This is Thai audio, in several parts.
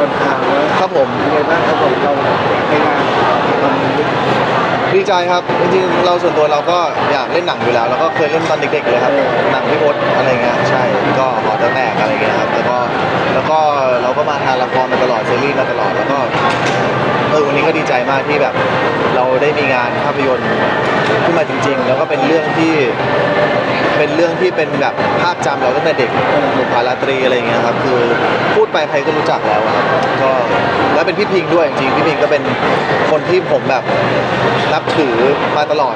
นะดีออนคาวแล้วครับผมเป็นไงบ้างครับผมเราในงานทำดีใจครับจริงๆเราส่วนตัวเราก็อยากเล่นหนังอยู่แล้ว แล้วก็เคยเล่นตอนเด็กๆเลยครับหนังพี่พศอะไรเงี้ยใช่ก็หอแต๋วแตกอะไรเงี้ยครับแล้วก็แล้วก็เราก็มาทานละครมาตลอดซีรีส์มาตลอดแล้วก็เออวันนี้ก็ดีใจมากที่แบบ เราได้มีงานภาพยนตร์ขึ้นมาจริง ๆ แล้วก็เป็นเรื่องที่ เป็นเรื่องที่เป็นแบบภาพจำเราตั้งแต่เด็กบุพาราตรีอะไรอย่างเงี้ยครับคือพูดไปใครก็รู้จักแล้วอะครับก็แล้วเป็นพี่พิงด้วยจริงๆพี่พิงก็เป็นคนที่ผมแบบนับถือมาตลอด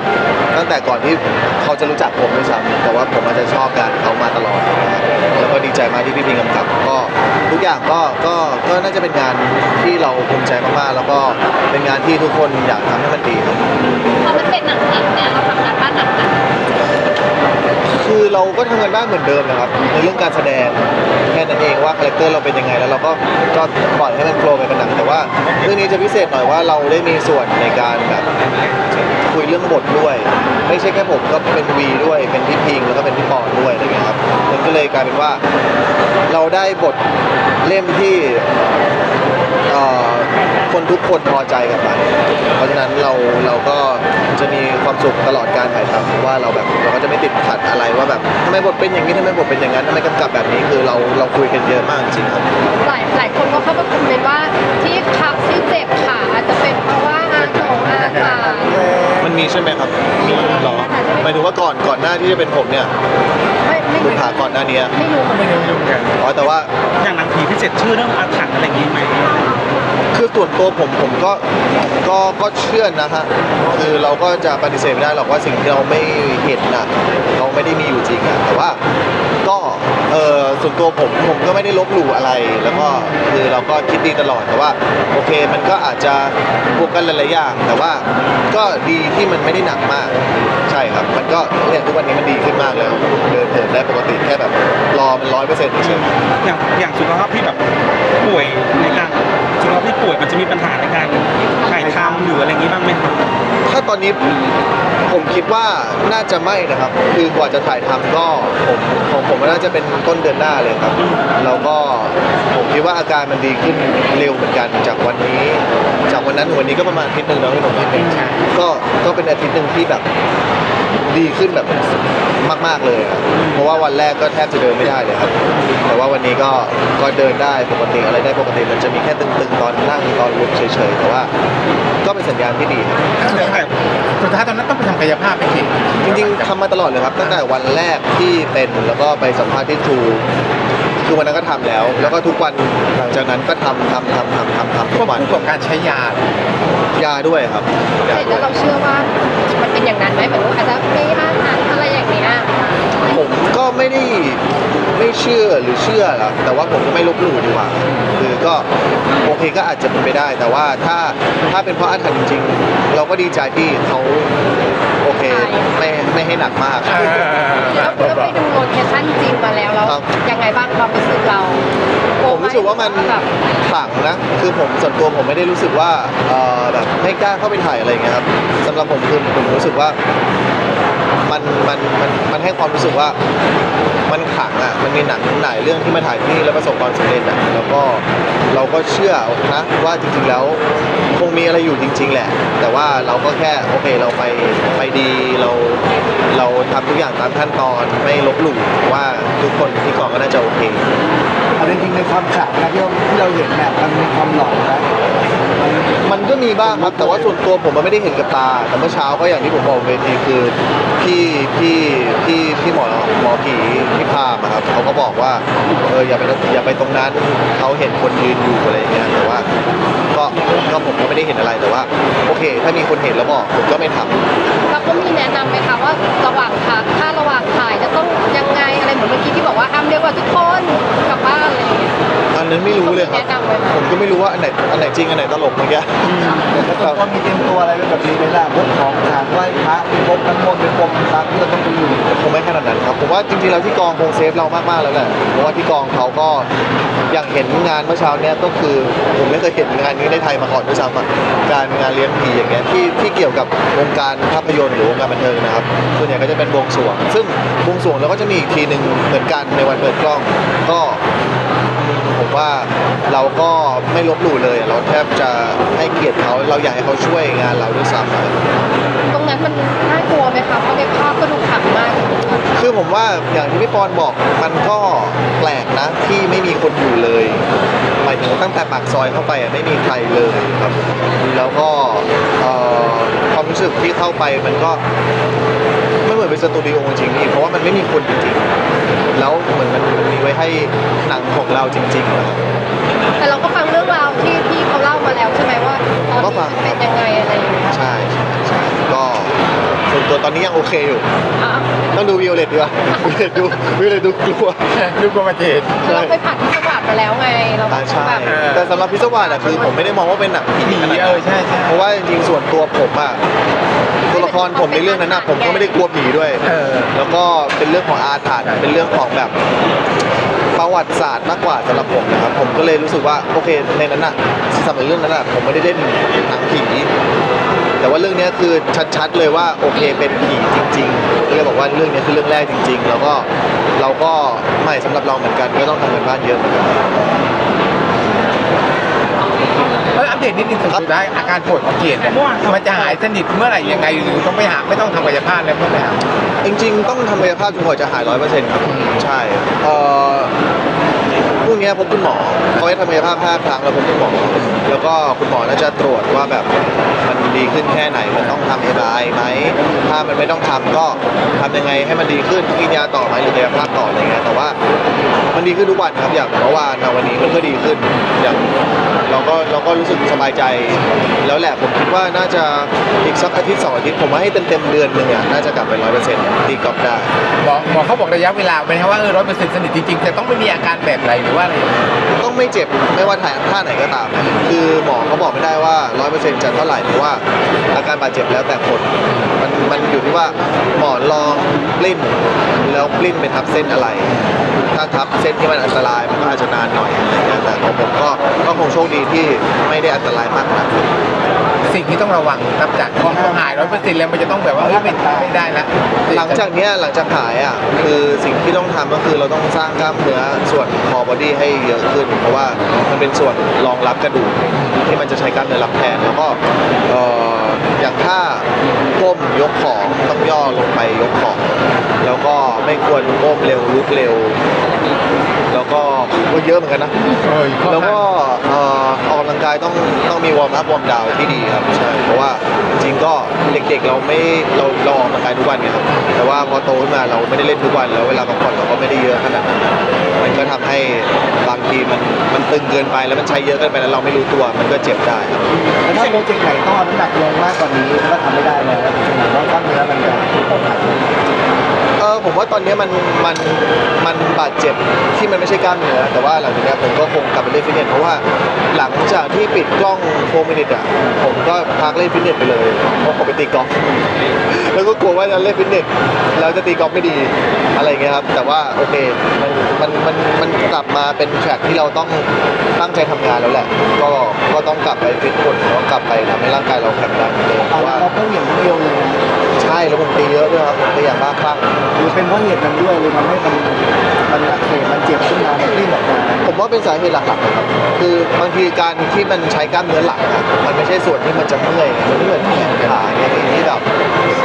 ตั้งแต่ก่อนที่เขาจะรู้จักผมด้วยซ้ำแต่ว่าผมอาจจะชอบงานเขามาตลอดนะครับแล้วก็ดีใจมากที่พี่พิงกำกับก็ทุกอย่างก็ก็ก็น่าจะเป็นงานที่เราภูมิใจมากๆ แล้วก็เป็นงานที่ทุกคนอยากทำให้มันดีครับพอมันเป็นหนังเอกเนี่ยเราทำงานบ้านหนักหนัก คือ เราก็ทำงานบ้านเหมือนเดิมนะครับในเรื่องการแสดงแค่นั้นเองว่าคาแรคเตอร์เราเป็นยังไงแล้วเราก็ก็ปล่อยให้มันโฟล์ไปเป็นหนังแต่ว่าเรื่องนี้จะพิเศษหน่อยว่าเราได้มีส่วนในการแบบคุยเรื่องบทด้วย ไม่ใช่แค่ผมก็เป็นวีด้วยเป็นพี่พิงแล้วก็เป็นพี่ปอนด้วยอะไรเงี้ยครับมันก็เลยกลายเป็นว่า เราได้บทเล่มที่เอ่อ คนทุกคนพอใจกับมัน เพราะฉะนั้นเราเราก็จะมีความสุขตลอดการถ่ายทำเพราะว่าเราแบบเราก็จะไม่ติดขัดอะไรว่าแบบทำไมบทเป็นอย่างนี้ทำไมบทเป็นอย่างนั้นทำไมกำกับแบบนี้คือเราเราคุยกันเยอะมากจริงๆครับหลายหลายคนก็เข้ามาคอมเมนต์ว่าที่ขาที่เจ็บขาอาจจะเป็นเพราะว่าอาหงอาหารมันมีใช่ไหมครับมีหรอหมายถึงว่าก่อนก่อนหน้า ที่จะเป็นผมเนี่ยไม่ไม่คุณผ่าก่อนหน้านี้ไม่รู้เหมือนไม่กันได้ยุ่งกันอ๋อแต่ว่าอย่างหนังผีพิเศษชื่อเรื่องอาถรรพ์อะไรอย่างงี้ไหมคือส่วนตัวผมผมก็ก็ก็เชื่อนะฮะคือเราก็จะปฏิเสธไม่ได้หรอกว่าสิ่งที่เราไม่เห็นน่ะเราไม่ได้มีอยู่จริงอะแต่ว่าก็เออส่วน ตัวผมผมก็ไม่ได้ลบหลู่อะไร แล้วก็คือเราก็คิดดีตลอดแต่ว่า โอเคมันก็อาจจะบวกกันหลายๆอย่าง แต่ว่าก็ดีที่มันไม่ได้หนักมาก ใช่ครับ มันก็เนี่ยทุกวันนี้มันดีขึ้นมากแล้วเดินเหินได้ปกติแค่แบบรอมันร้อยเปอร์เซ็นต์เฉยๆอย่างอย่างสุขภาพที่แบบป่วยในการสุขภาพที่ป่วยมันจะมีปัญหาในการถ่ายทำหรืออะไรอย่างงี้บ้างไหมครับถ้าตอนนี้ ผมคิดว่าน่าจะไม่นะครับ คือกว่าจะถ่ายทำก็ผมของผมน่าจะเป็นต้นเดือนหน้าเลยครับ แล้วก็ผมคิดว่าอาการมันดีขึ้นเร็วเหมือนกันจากวันนี้ จากวันนั้นถึงวันนี้ก็ประมาณอาทิตย์หนึ่งแล้วพี่หนุ่มอาทิตย์หนึ่งก็ก็เป็นอาทิตย์หนึ่งที่แบบดีขึ้นแบบมาก ๆ เลยอะเพราะว่าวันแรกก็แทบจะเดินไม่ได้เลยครับ แต่ว่าวันนี้ก็ก็เดินได้ปกติอะไรได้ปกติมันจะมีแค่ตึงๆตอนนั่งตอนลุกเฉยๆแต่ว่า ก็เป็นสัญญาณที่ดีครับ สุดท้ายตอนนั้นต้องไปทำกายภาพไปกินจริงๆทำมาตลอดเลยครับตั้งแต่วันแรกที่เป็นแล้วก็ไปสัมภาษณ์ที่ทรูคือวันนั้นก็ทำแล้ว แล้วก็ทุกวันหลังจากนั้นก็ทำทำทำทำทำทำทุควกบวันคู่กับการใช้ยา ยาด้วยครับยาแต่ด้วย เราเชื่อว่ามันเป็นอย่างนั้นไหมเหมือนว่าอาจจะมีอาหารอะไรอย่างเงี้ยผมก็ไม่ได้ไม่เชื่อหรือเชื่อหรอกแต่ว่าผมก็ไม่ลบหลู่ดีกว่า คือก็โอเคก็อาจจะเป็นไปได้ แต่ว่าถ้าถ้าเป็นเพราะอาถรรพ์จริงๆ เราก็ดีใจที่เขาโอเคไม่ไม่ให้หนักมากแล้วก็ไปดูโลเคชั่นจริงมาแล้วแล้วครับ ยังไงบ้างความรู้สึกเราผมรู้สึกว่ามันแบบขลังนะ คือผมส่วนตัวผมไม่ได้รู้สึกว่าเอ่อแบบไม่กล้าเข้าไปถ่ายอะไรอย่างเงี้ยครับสำหรับผมคือผมรู้สึกว่า มันมันมันมันให้ความรู้สึกว่ามันขลังอะมันมีหนังหลายเรื่องที่มาถ่ายที่นี่แล้วประสบความสำเร็จอะแล้วก็เราก็เชื่อนะว่าจริงๆแล้วคงมีอะไรอยู่จริง ๆ แหละ แต่ว่าเราก็แค่โอเคเราไปไปดีเราเราทำทุกอย่างตามขั้นตอนไม่ลบหลู่ว่าทุกคนที่กองก็น่าจะโอเค เอาจริงๆในความขลังนะที่เราที่เราเห็นเนี่ยมันมีความหลอนนะ มีบ้างครับ แต่ว่าส่วนตัวผมมันไม่ได้เห็นกับตา แต่เมื่อเช้าก็อย่างที่ผมบอกเวทีคือพี่พี่พี่พี่หมอหมอผีพี่พามอะครับเขาก็บอกว่าเอออย่าไปอย่าไปตรงนั้นเขาเห็นคนยืนอยู่อะไรอย่างเงี้ยแต่ว่าก็ก็ผมก็ไม่ได้เห็นอะไรแต่ว่า โอเค ถ้ามีคนเห็นแล้วบอกผมก็ไม่ทำแล้วก็มีแนะนำไหมคะว่าระหว่างถ่ายถ้าระหว่างถ่ายจะต้องยังไงอะไรเหมือนเมื่อกี้ที่บอกว่าห้ามเรียกว่าทุกคนกลับบ้านอะไรอย่างเงี้ย นนั้นไม่รู้เลยครับแนะนำไว้ไหมผมก็ไม่รู้ว่าอันไหนอันไหนจริงอันไหนตลกเมื่อกี้แล้วก็ก็มีเตรียมตัวอะไรไว้แบบนี้ไหมล่ะพวกของทางไหว้พระเป็นพกน้ำมนต์เป็นพรมตามที่เราต้องไปอยู่คงไม่ขนาดนั้นครับผมว่าจริงๆแล้วที่กองคงเซฟเรามากๆแล้วแหละเพราะว่าที่กองเขาก็อย่างเห็นงานเมื่อเช้าเนี้ยก็คือผมไม่เคยเห็นงานนี้ในไทยมาก่อนด้วยซ้ำอะการงานเลี้ยงผีอย่างเงี้ยที่ที่เกี่ยวกับวงการภาพยนตร์หรือวงการบันเทิงนะครับส่วนใหญ่ก็จะเป็นบวงสรวง ซึ่งบวงสรวงเราก็จะมีอีกทีหนึ่งเหมือนกันในวันเปิดกล้องก็ผม ว่าเราก็ไม่ลบหลู่เลย เราแทบจะให้เกียรติเขาเราอยากให้เขาช่วยงานเราด้วยซ้ำอะตรงนั้นมันน่ากลัวไหมคะเพราะในภาพก็ดูขลังมาก คือผมว่าอย่างที่พี่ปอนบอกมันก็แปลกนะที่ไม่มีคนอยู่เลยหมายถึงว่าตั้งแต่ปากซอยเข้าไปอะไม่มีใครเลยครับ แล้วก็เอ่อความรู้สึกที่เข้าไปมันก็ไม่ เหมือนเป็นสตูดิโอจริงๆนี่เพราะว่ามันไม่มีคนจริงๆแล้วเหมือนมันมันมีไว้ให้หนังของเราจริงๆนะครับ แต่เราก็ฟังเรื่องราวที่ที่เขาเล่ามาแล้วใช่ไหมว่าตอนก็ฟัง นี้เป็นยังไงอะไรอย่างเงี้ยใช่ใช่ใช่ก็ส่วนตัวตอนนี้ยังโอเคอยู่ อะต้องดูวิโอเลตดีกว่าวิโอเลตดูวิโอเลตดูกลัว ดูกมาเจตเราไปผ่านที่จังหวัดมาแล้วไง เราก็อ่าใช่ แบบแต่สำหรับพิศวาสอะคือผมไม่ได้มองว่าเป็นหนังผีขนาดเอนั้นอใช่ใช่ เพราะว่าจริงๆส่วนตัวผมอะตัว ละครผมในเรื่องนั้นน่ะผมก็ไม่ได้กลัวผีด้วย เออ แล้วก็เป็นเรื่องของอาถรรพ์เป็นเรื่องของแบบประวัติศาสตร์มากกว่าสำหรับผมนะครับ ผมก็เลยรู้สึกว่าโอเคในนั้นน่ะสำหรับเรื่องนั้นน่ะผมไม่ได้เล่นหนังผีแต่ว่าเรื่องเนี้ยคือชัดๆเลยว่าโอเคเป็นผีจริงๆก็เลยบอกว่าเรื่องเนี้ยคือเรื่องแรกจริง ๆ แล้วก็เราก็ใหม่สำหรับเราเหมือนกันก็ต้องทำกันบ้านเยอะเหมือนกัน เอออัปเดตนิดนึงสุดท้ายอาการป่วยของเกียรติเนี่ยมันจะหายสนิทเมื่อไหร่ยังไงหรือต้องไปหาไม่ต้องทำกายภาพแล้วเมื่อไหร่ครับจริงๆต้องทำกายภาพจนกว่าจะหายร้อยเปอร์เซ็นต์ครับ ใช่เอ่อพรุ่งนี้พบคุณหมอเขาให้ทำกายภาพห้าครั้งแล้วพบคุณหมอ แล้วก็คุณหมอน่าจะตรวจว่าแบบมันดีขึ้นแค่ไหน มันต้องทำเอไอไหม ถ้ามันไม่ต้องทำก็ทำยังไงให้มันดีขึ้นกินยาต่อไหมหรือกายภาพต่ออะไรเงี้ย แต่ว่ามันดีขึ้นทุกวันครับอย่างเมื่อวานมาวันนี้มันก็ดีขึ้น อย่างเราก็เราก็รู้สึกส บายใจ แล้วแหละผมคิดว่าน่าจะอีกสักอาทิตย์สองอาทิตย์ผมว่าให้เต็มๆเดือนหนึ่งอะน่าจะกลับไปร้อยเปอร์เซ็นต์ตีกอล์ฟได้หมอหมอเขาบอกระยะเวลาไหมครับว่าเออร้อยเปอร์เซ็นต์สนิทจริงๆแต่ต้องไม่มีอาการแบบไหนหรือว่าอะไรอย่างเงี้ยต้องไม่เจ็บไม่ว่าถ่ายท่าไหนก็ตาม คือหมอเขาบอกไม่ได้ว่าร้อยเปอร์เซ็นต์จะเท่าไหร่เพราะว่าอาการบาดเจ็บแล้วแต่คนมันมันอยู่ที่ว่าหมอลองปลิ้นแล้วปลิ้นไปทับเส้นอะไร ถ้าทับเส้นที่มันอันตรายมันก็อาจจะนานหน่อยอะไรเงี้ยแต่ของผมก็ก็คงโชคดีที่ไม่ได้อันตรายมากนักสิ่งที่ต้องระวังนับจากพอเขาหายร้อยเปอร์เซ็นต์แล้วมันจะต้องแบบว่าเอ้ยไม่ไม่ได้ละหลังจากเนี้ยหลังจากหายอะคือสิ่งที่ต้องทำก็คือเราต้องสร้างกล้ามเนื้อส่วนคอบอดี้ให้เยอะขึ้น เพราะว่ามันเป็นส่วนรองรับกระดูก ที่มันจะใช้กล้ามเนื้อรับแทนแล้วก็เอ่ออย่างถ้าก้มยกของต้องย่อลงไปยกของ แล้วก็ไม่ควรก้มเร็วลุกเร็ว แล้วก็ก็เยอะเหมือนกันนะ เออข้อแล้วก็เอ่อออกกำลังกายต้องต้องมีวอร์มอัพวอร์มดาวที่ดีครับใช่เพราะว่าจริงๆก็เด็กๆเราไม่เราเราออกกำลังกายทุกวันไงครับแต่ว่าพอโตขึ้นมาเราไม่ได้เล่นทุกวันแล้วเวลาพักผ่อนเราก็ไม่ได้เยอะขนาดนั้นมันก็ทำให้บางทีมันมันตึงเกินไปแล้วมันใช้เยอะเกินไปแล้วเราไม่รู้ตัวมันก็็เจ็บได้ครับแล้วถ้าโปรเจกต์ไหนต้องเอาน้ำหนักลงมากกว่านี้ก็ทำไม่ได้แล้วหมายว่ากล้ามเนื้อมันจะตกหั ผมว่าตอนนี้มันมันมันบาดเจ็บที่มันไม่ใช่กล้ามเนื้อแต่ว่าหลังจากนี้ผมก็คงกลับไปเล่นฟิตเนสเพราะว่าหลังจากที่ปิดกล้องโฟมินิตอะผมก็พักเล่นฟิตเนสไปเลยเพราะผมไปตีกอล์ฟแล้วก็กลัวว่าจะเล่นฟิตเนสแล้วจะตีกอล์ฟไม่ดีอะไรเงี้ยครับแต่ว่าโอเคมันมันมันมันกลับมาเป็นแทร็กที่เราต้องตั้งใจทำงานแล้วแหละ ก็ก็ต้องกลับไปฟิตหุ่นแล้วกลับไปทำให้ร่างกายเราแข็งแรงเหมือนเพราะว่าเราก็เหวี่ยงเอวเลยนะ ช่แล้วผมตีเยอะด้วยครับผมตีอย่างบ้าคลั่งหรือเป็นเพราะเหตุนั้นด้วยเลยทำให้มันมันอักเสบมันเจ็บขึ้นมามันรีบออกมาผมว่าเป็นสาเหตุหลักๆนะครับคือบางทีการที่มันใช้กล้ามเนื้อหลังอะมันไม่ใช่ส่วนที่มันจะเมื่อยไงมันไม่เหมือนแขนขาอย่างเงี้ยที่แบบ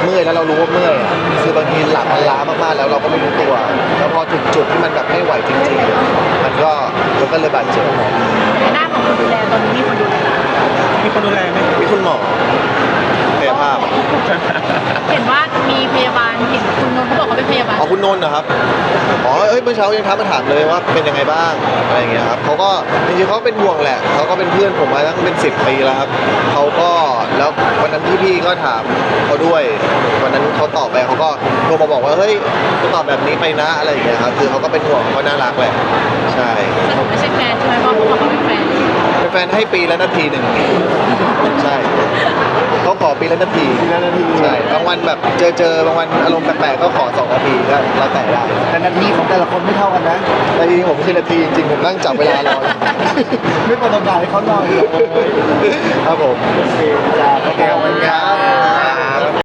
เมื่อยแล้วเรารู้ว่าเมื่อยอะคือบางทีหลังมันล้ามากๆแล้วเราก็ไม่รู้ตัวแล้วพอถึงจุดที่มันแบบไม่ไหวจริงๆอะมันก็มันก็เลยบาดเจ็บในด้านของคนดูแลตอนนี้มีคนดูแลมีคนดูแลไหมมีคน เห็นว่ามีพยาบาลเห็นคุณนนท์เขาบอกเขาเป็นพยาบาลอ๋อคุณนนท์นะครับอ๋อเอ้ยเมื่อเช้ายังทักมาถามเลยว่าเป็นยังไงบ้างอะไรอย่างเงี้ยครับเขาก็จริงๆเขาเป็นห่วงแหละเขาก็เป็นเพื่อนผมมาตั้งเป็นสิบปีแล้วครับเขาก็แล้ววันนั้นพี่ๆก็ถามเขาด้วยวันนั้นเขาตอบไปเขาก็โทรมาบอกว่าเฮ้ยก็ตอบแบบนี้ไปนะอะไรอย่างเงี้ยครับคือเขาก็เป็นห่วงเขาก็น่ารักแหละใช่ สรุปไม่ใช่แฟนใช่ไหมเพราะเขาบอกเขาเป็นแฟน เป็นแฟนให้ปีละนาทีหนึ่งใช่เขาขอปีละนาทีปีละนาที ใช่บางวันแบบเจอเจอบางวันอารมณ์แปลกๆก็ขอสองนาทีก็แล้วแต่ได้แต่นาทีของแต่ละคนไม่เท่ากันนะแต่จริงๆผมไม่ใช่นาทีจริงๆผมนั่งจับเวลารอไม่ประสบการณ์ให้เขาหน่อยครับผมโอเคจ้าโอเคขอบคุณครับ